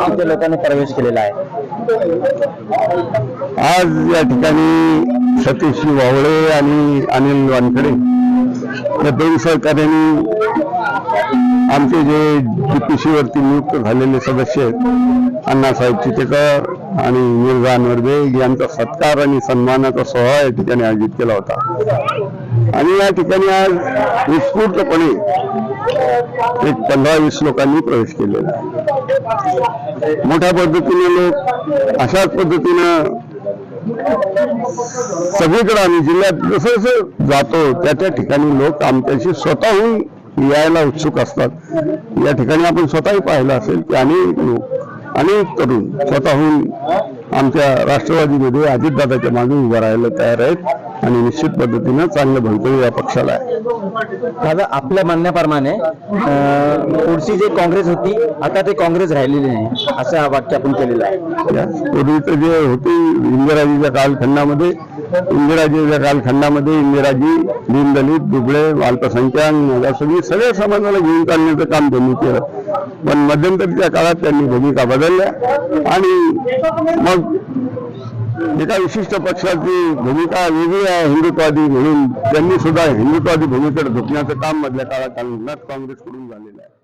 आमच्या लोकांनी प्रवेश केलेला आहे. आज या ठिकाणी सतीश वावळे आणि अनिल वानखडे या दोन सहकार्यांनी आमचे जे डीपीसी वरती नियुक्त झालेले सदस्य आहेत अण्णासाहेब चितेकर आणि मिर्झा अनवर बेग यांचा सत्कार आणि सन्मानाचा सोहळा या ठिकाणी आयोजित केला होता. आणि या ठिकाणी आज उत्स्फूर्तपणे एक पंधरा वीस लोकांनी प्रवेश केलेला मोठ्या पद्धतीने लोक अशाच पद्धतीनं सगळीकडे आम्ही जिल्ह्यात जसं जसं जातो त्या त्या ठिकाणी लोक आमच्याशी स्वतःहून यायला उत्सुक असतात. या ठिकाणी आपण स्वतःही पाहिलं असेल की अनेक लोक अनेक तरुण स्वतःहून आमच्या राष्ट्रवादीमध्ये अजितदादाच्या मागे उभं राहायला तयार आहेत आणि निश्चित पद्धतीनं चांगलं भवितव्य या पक्षाला आहे. दादा आपल्या म्हणण्याप्रमाणे पुढची जी काँग्रेस होती आता ते काँग्रेस राहिलेली नाही असं हा वाक्य आपण केलेलं आहे. पूर्वीचं जे होते इंदिराजीच्या कालखंडामध्ये इंदिराजीच्या कालखंडामध्ये इंदिराजी दीनदलित दुबळे अल्पसंख्याक मागासवर्गीय सगळ्या समाजाला घेऊन चालण्याचं काम त्यांनी केलं. पण मध्यंतरीच्या काळात त्यांनी भूमिका बदलल्या आणि मग एका विशिष्ट पक्षाची भूमिका वेगळी आहे हिंदुत्वादी म्हणून. त्यांनी सुद्धा हिंदुत्वादी भूमिकेत झुकण्याचं काम मधल्या काळात काँग्रेसकडून झालेलं आहे.